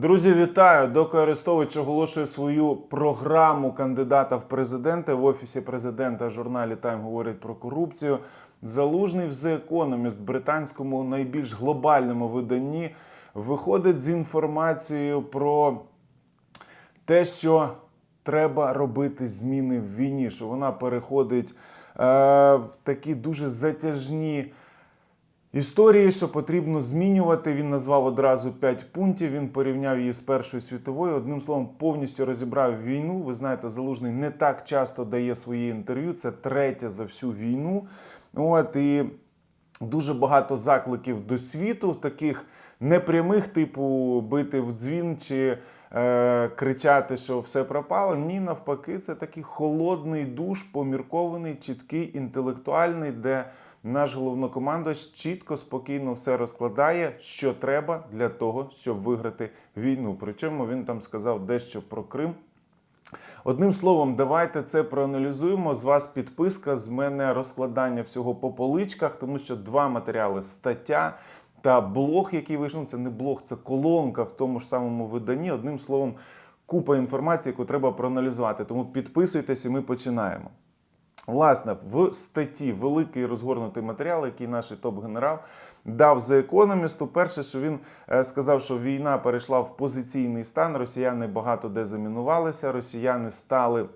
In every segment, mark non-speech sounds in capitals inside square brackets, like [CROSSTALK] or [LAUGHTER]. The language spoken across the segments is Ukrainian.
Друзі, вітаю! Доки Арестович оголошує свою програму кандидата в президенти в офісі президента журналі Тайм говорить про корупцію. Залужний в The Economist, британському найбільш глобальному виданні, виходить з інформацією про те, що треба робити зміни в війні, що вона переходить е, в такі дуже затяжні. Історії, що потрібно змінювати, він назвав одразу 5 пунктів. Він порівняв її з Першою світовою. Одним словом, повністю розібрав війну. Ви знаєте, залужний не так часто дає свої інтерв'ю. Це третє за всю війну. От і дуже багато закликів до світу, таких непрямих, типу бити в дзвін чи е, кричати, що все пропало. Ні, навпаки, це такий холодний душ, поміркований, чіткий, інтелектуальний, де наш головнокомандувач чітко, спокійно все розкладає, що треба для того, щоб виграти війну. Причому він там сказав дещо про Крим. Одним словом, давайте це проаналізуємо. З вас підписка, з мене розкладання всього по поличках, тому що два матеріали стаття та блог, який вийшов. Це не блог, це колонка в тому ж самому виданні. Одним словом, купа інформації, яку треба проаналізувати. Тому підписуйтесь і ми починаємо. Власне, в статті великий розгорнутий матеріал, який наш топ-генерал дав The Economist. Перше, що він е, сказав, що війна перейшла в позиційний стан. Росіяни багато де замінувалися, росіяни стали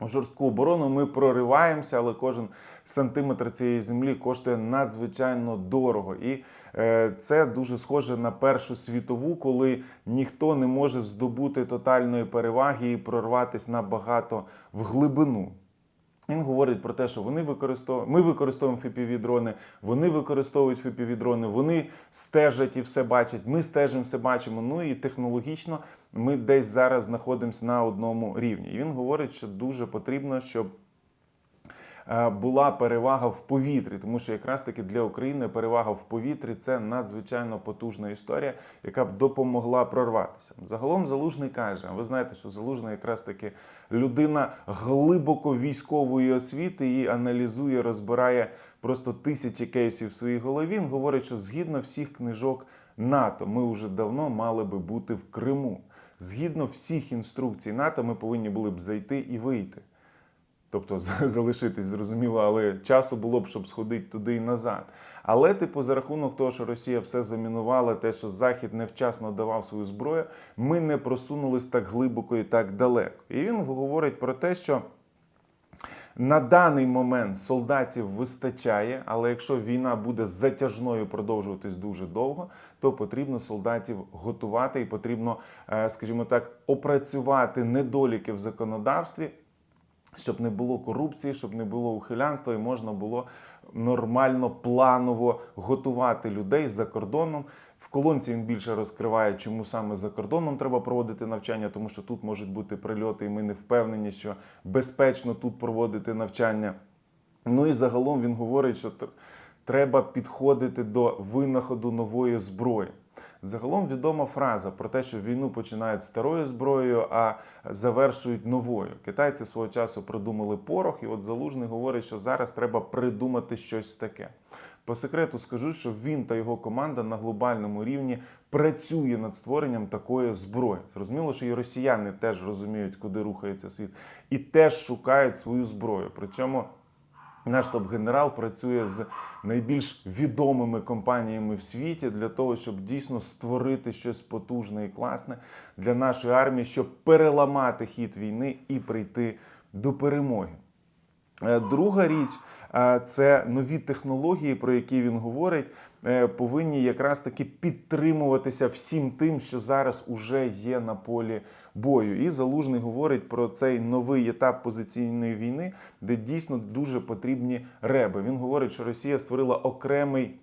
в жорстку оборону. Ми прориваємося, але кожен сантиметр цієї землі коштує надзвичайно дорого. І е, це дуже схоже на Першу світову, коли ніхто не може здобути тотальної переваги і прорватися набагато в глибину. Він говорить про те, що вони використовують, ми використовуємо fpv дрони, вони використовують fpv дрони, вони стежать і все бачать. Ми стежимо, все бачимо. Ну і технологічно ми десь зараз знаходимося на одному рівні. І він говорить, що дуже потрібно, щоб була перевага в повітрі, тому що якраз таки для України перевага в повітрі це надзвичайно потужна історія, яка б допомогла прорватися. Загалом залужний каже: ви знаєте, що залужний якраз таки людина глибоко військової освіти і аналізує, розбирає просто тисячі кейсів в своїй голові. Він говорить, що згідно всіх книжок НАТО, ми вже давно мали би бути в Криму. Згідно всіх інструкцій НАТО, ми повинні були б зайти і вийти. Тобто [LAUGHS] залишитись зрозуміло, але часу було б, щоб сходити туди і назад. Але, типу, за рахунок того, що Росія все замінувала, те, що Захід невчасно давав свою зброю, ми не просунулись так глибоко і так далеко. І він говорить про те, що на даний момент солдатів вистачає, але якщо війна буде затяжною продовжуватись дуже довго, то потрібно солдатів готувати і потрібно, е, скажімо так, опрацювати недоліки в законодавстві щоб не було корупції, щоб не було ухилянства, і можна було нормально, планово готувати людей за кордоном. В колонці він більше розкриває, чому саме за кордоном треба проводити навчання, тому що тут можуть бути прильоти, і ми не впевнені, що безпечно тут проводити навчання. Ну і загалом він говорить, що треба підходити до винаходу нової зброї. Загалом відома фраза про те, що війну починають старою зброєю, а завершують новою. Китайці свого часу придумали порох, і от залужний говорить, що зараз треба придумати щось таке. По секрету скажу, що він та його команда на глобальному рівні працює над створенням такої зброї. Зрозуміло, що і росіяни теж розуміють, куди рухається світ, і теж шукають свою зброю. Причому наш топ-генерал працює з найбільш відомими компаніями в світі для того, щоб дійсно створити щось потужне і класне для нашої армії, щоб переламати хід війни і прийти до перемоги. Е, Друга річ е, це нові технології, про які він говорить, е, повинні якраз таки підтримуватися всім тим, що зараз уже є на полі бою. І залужний говорить про цей новий етап позиційної війни, де дійсно дуже потрібні реби. Він говорить, що Росія створила окремий.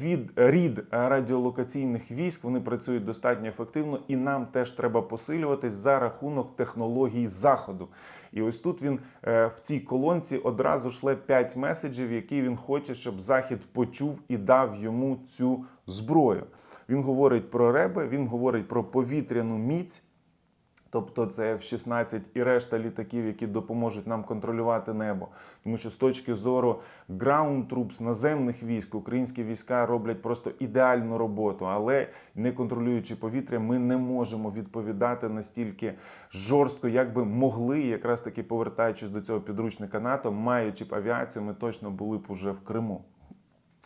Від рід радіолокаційних військ вони працюють достатньо ефективно, і нам теж треба посилюватись за рахунок технологій заходу. І ось тут він е, в цій колонці одразу шле 5 меседжів, які він хоче, щоб Захід почув і дав йому цю зброю. Він говорить про реби, він говорить про повітряну міць. Тобто це F-16 і решта літаків, які допоможуть нам контролювати небо. Тому що з точки зору ground troops, наземних військ, українські війська роблять просто ідеальну роботу, але не контролюючи повітря, ми не можемо відповідати настільки жорстко, як би могли. Якраз таки повертаючись до цього підручника НАТО, маючи б авіацію, ми точно були б уже в Криму.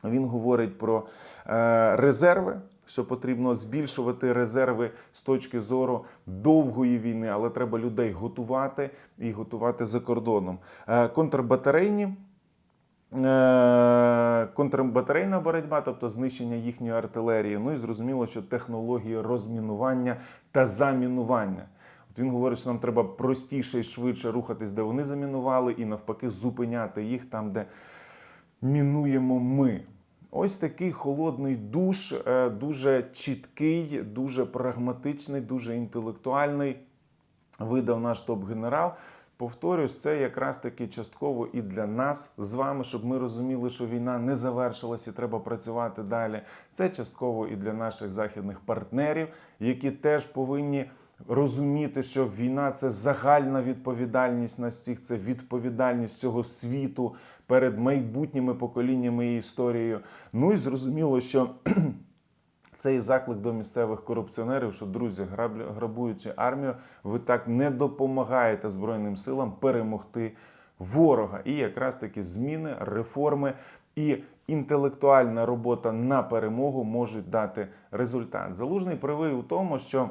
Він говорить про е, резерви, що потрібно збільшувати резерви з точки зору довгої війни, але треба людей готувати і готувати за кордоном. Е, контрбатарейні. е, Контрбатарейна боротьба, тобто знищення їхньої артилерії. Ну і зрозуміло, що технології розмінування та замінування. От він говорить, що нам треба простіше і швидше рухатись, де вони замінували, і навпаки зупиняти їх там, де мінуємо ми. Ось такий холодний душ, е, дуже чіткий, дуже прагматичний, дуже інтелектуальний. Видав наш топ-генерал. Повторюсь, це якраз таки частково і для нас з вами, щоб ми розуміли, що війна не завершилась і треба працювати далі. Це частково і для наших західних партнерів, які теж повинні розуміти, що війна це загальна відповідальність на всіх, це відповідальність цього світу перед майбутніми поколіннями і історією. Ну і зрозуміло, що [CLEARS THROAT] це і заклик до місцевих корупціонерів, що друзі, грабуючи армію, ви так не допомагаєте Збройним силам перемогти ворога. І якраз таки зміни, реформи і інтелектуальна робота на перемогу можуть дати результат. Залужний правий у тому, що.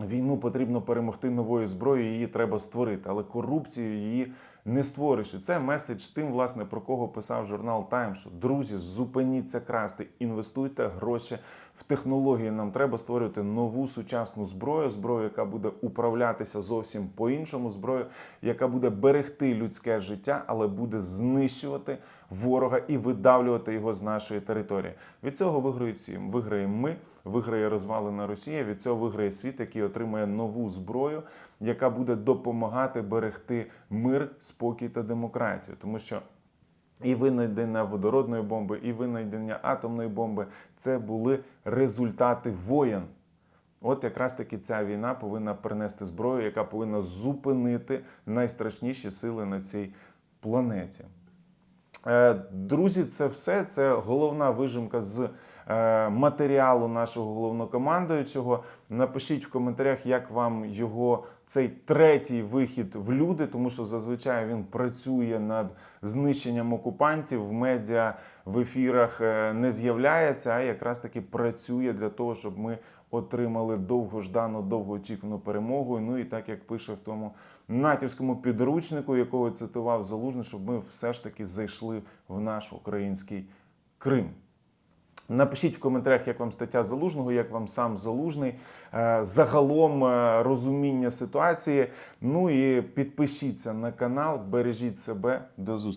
Війну потрібно перемогти новою зброєю, її треба створити, але корупцію її не створиш. І це меседж тим, власне, про кого писав журнал Time, що друзі, зупиніться красти, інвестуйте гроші в технології. Нам треба створювати нову сучасну зброю, зброю, яка буде управлятися зовсім по-іншому, зброю, яка буде берегти людське життя, але буде знищувати ворога і видавлювати його з нашої території. Від цього виграють всі. Виграємо ми, виграє розвалена Росія. Від цього виграє світ, який отримає нову зброю, яка буде допомагати берегти мир, спокій та демократію, тому що. І винайдення водородної бомби, і винайдення атомної бомби це були результати воєн. От якраз таки ця війна повинна принести зброю, яка повинна зупинити найстрашніші сили на цій планеті. Е, Друзі, це все. Це головна вижимка з матеріалу нашого головнокомандуючого. Напишіть в коментарях, як вам його цей третій вихід в люди, тому що зазвичай він працює над знищенням окупантів в медіа в ефірах е, не з'являється, а якраз таки працює для того, щоб ми отримали довгождану, довгоочікувану перемогу. Ну і так як пише в тому натівському підручнику, якого цитував Залужний, щоб ми все ж таки зайшли в наш український Крим. Напишіть в коментарях, як вам стаття залужного, як вам сам залужний, е, загалом е, розуміння ситуації. Ну і підпишіться на канал, бережіть себе. До зустрічі.